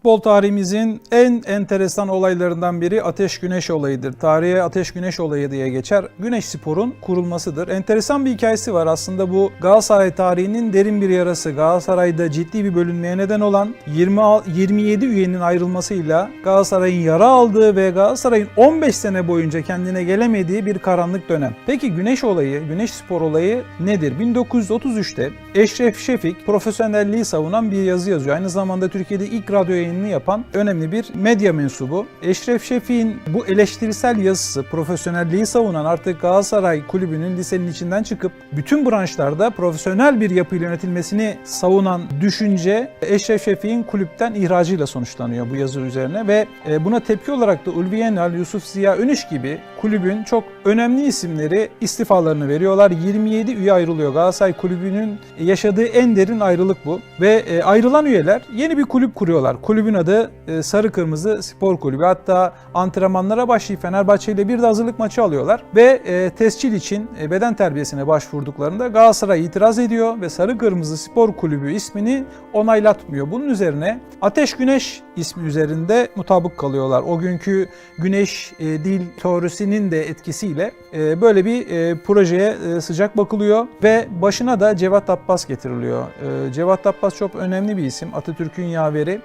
Futbol tarihimizin en enteresan olaylarından biri Ateş Güneş olayıdır. Tarihe Ateş Güneş olayı diye geçer. Güneş Spor'un kurulmasıdır. Enteresan bir hikayesi var. Aslında bu Galatasaray tarihinin derin bir yarası. Galatasaray'da ciddi bir bölünmeye neden olan 20, 27 üyenin ayrılmasıyla Galatasaray'ın yara aldığı ve Galatasaray'ın 15 sene boyunca kendine gelemediği bir karanlık dönem. Peki Güneş olayı, Güneş Spor olayı nedir? 1933'te Eşref Şefik profesyonelliği savunan bir yazı yazıyor. Aynı zamanda Türkiye'de ilk radyo yayınını yapan önemli bir medya mensubu. Eşref Şefik'in bu eleştirisel yazısı, profesyonelliği savunan artık Galatasaray kulübünün lisenin içinden çıkıp bütün branşlarda profesyonel bir yapıyla yönetilmesini savunan düşünce Eşref Şefik'in kulüpten ihracıyla sonuçlanıyor bu yazı üzerine ve e, buna tepki olarak da Ulvi Yenal, Yusuf Ziya Önüş gibi kulübün çok önemli isimleri istifalarını veriyorlar. 27 üye ayrılıyor. Galatasaray kulübünün yaşadığı en derin ayrılık bu. Ve e, ayrılan üyeler yeni bir kulüp kuruyorlar. Kulübün adı e, Sarı Kırmızı Spor Kulübü. Hatta antrenmanlara başlayıp Fenerbahçe ile bir de hazırlık maçı alıyorlar. Ve e, tescil için e, beden terbiyesine başvurduklarında Galatasaray itiraz ediyor ve Sarı Kırmızı Spor Kulübü ismini onaylatmıyor. Bunun üzerine Ateş Güneş ismi üzerinde mutabık kalıyorlar. O günkü güneş dil teorisinin de etkisiyle böyle bir projeye sıcak bakılıyor ve başına da Cevat Abbas getiriliyor. Cevat Abbas çok önemli bir isim. Atatürk'ün yaveri.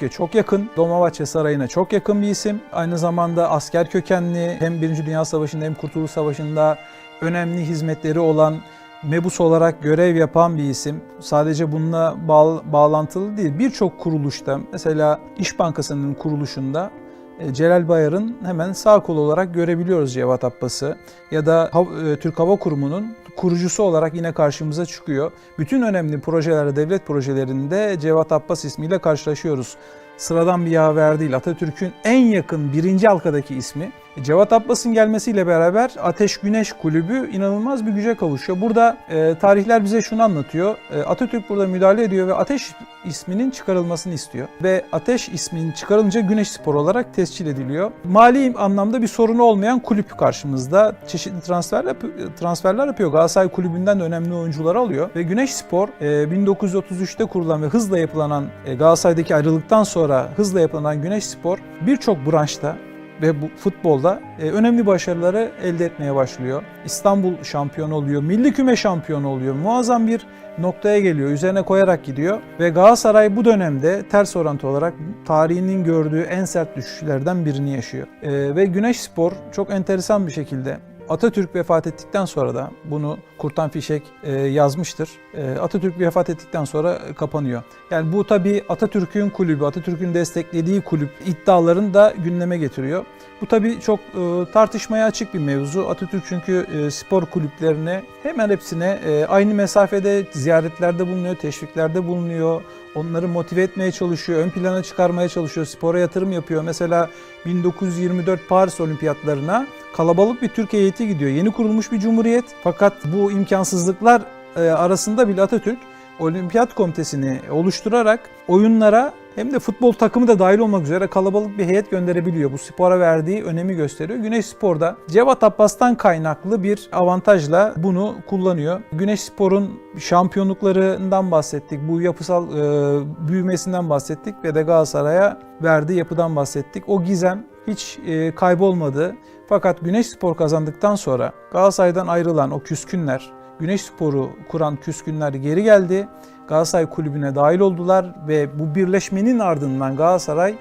Atatürk'e çok yakın. Dolmabahçe Sarayı'na çok yakın bir isim. Aynı zamanda asker kökenli hem Birinci Dünya Savaşı'nda hem Kurtuluş Savaşı'nda önemli hizmetleri olan mebus olarak görev yapan bir isim. Sadece bununla bağ- bağlantılı değil. Birçok kuruluşta mesela İş Bankası'nın kuruluşunda e, Celal Bayar'ın hemen sağ kolu olarak görebiliyoruz Cevat Abbas'ı. Ya da e, Türk Hava Kurumu'nun kurucusu olarak yine karşımıza çıkıyor. Bütün önemli projelerde, devlet projelerinde Cevat Abbas ismiyle karşılaşıyoruz. Sıradan bir yaver değil. Atatürk'ün en yakın birinci halkadaki ismi. Cevat Abbas'ın gelmesiyle beraber Ateş Güneş Kulübü inanılmaz bir güce kavuşuyor. Burada e, tarihler bize şunu anlatıyor. E, Atatürk burada müdahale ediyor ve Ateş isminin çıkarılmasını istiyor. Ve Ateş isminin çıkarılınca Güneş Spor olarak tescil ediliyor. Mali anlamda bir sorunu olmayan kulüp karşımızda. Çeşitli transferler, transferler yapıyor. Galatasaray Kulübü'nden de önemli oyuncuları alıyor. Ve Güneş Spor e, 1933'te kurulan ve hızla yapılanan e, Galatasaray'daki ayrılıktan sonra hızla yapılanan Güneş Spor birçok branşta ve bu futbolda e, önemli başarıları elde etmeye başlıyor. İstanbul şampiyonu oluyor, milli küme şampiyonu oluyor. Muazzam bir noktaya geliyor, üzerine koyarak gidiyor ve Galatasaray bu dönemde ters orantı olarak tarihinin gördüğü en sert düşüşlerden birini yaşıyor. E, ve Güneş Spor çok enteresan bir şekilde Atatürk vefat ettikten sonra da bunu Kurtan Fişek e, yazmıştır. E, Atatürk vefat ettikten sonra kapanıyor. Yani bu tabii Atatürk'ün kulübü, Atatürk'ün desteklediği kulüp iddialarını da gündeme getiriyor. Bu tabii çok e, tartışmaya açık bir mevzu. Atatürk çünkü spor kulüplerine hemen hepsine aynı mesafede ziyaretlerde bulunuyor, teşviklerde bulunuyor. Onları motive etmeye çalışıyor, ön plana çıkarmaya çalışıyor, spora yatırım yapıyor. Mesela 1924 Paris Olimpiyatlarına kalabalık bir Türk heyeti gidiyor. Yeni kurulmuş bir cumhuriyet fakat bu imkansızlıklar e, arasında bile Atatürk Olimpiyat Komitesi'ni oluşturarak oyunlara hem de futbol takımı da dahil olmak üzere kalabalık bir heyet gönderebiliyor. Bu spora verdiği önemi gösteriyor. Güneş Spor'da Cevat Abbas'tan kaynaklı bir avantajla bunu kullanıyor. Güneş Spor'un şampiyonluklarından bahsettik. Bu yapısal e, büyümesinden bahsettik ve de Galatasaray'a verdiği yapıdan bahsettik. O gizem hiç e, kaybolmadı. Fakat Güneş Spor kazandıktan sonra Galatasaray'dan ayrılan o küskünler, Güneş Spor'u kuran küskünler geri geldi. Galatasaray kulübüne dahil oldular ve bu birleşmenin ardından Galatasaray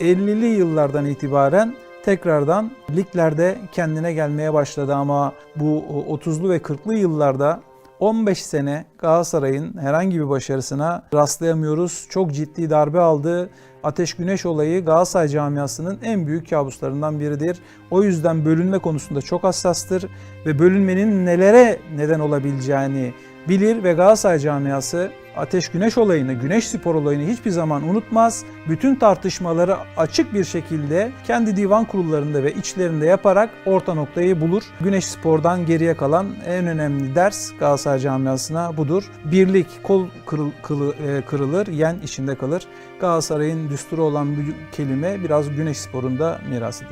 50'li yıllardan itibaren tekrardan liglerde kendine gelmeye başladı ama bu 30'lu ve 40'lı yıllarda 15 sene Galatasaray'ın herhangi bir başarısına rastlayamıyoruz. Çok ciddi darbe aldı. Ateş Güneş olayı Galatasaray camiasının en büyük kabuslarından biridir. O yüzden bölünme konusunda çok hassastır ve bölünmenin nelere neden olabileceğini bilir ve Galatasaray camiası Ateş Güneş olayını, Güneş Spor olayını hiçbir zaman unutmaz. Bütün tartışmaları açık bir şekilde kendi divan kurullarında ve içlerinde yaparak orta noktayı bulur. Güneş Spor'dan geriye kalan en önemli ders Galatasaray camiasına budur. Birlik kol kırıl, kılı- e, kırılır, yen içinde kalır. Galatasaray'ın düsturu olan bu kelime biraz Güneş Spor'un da mirasıdır.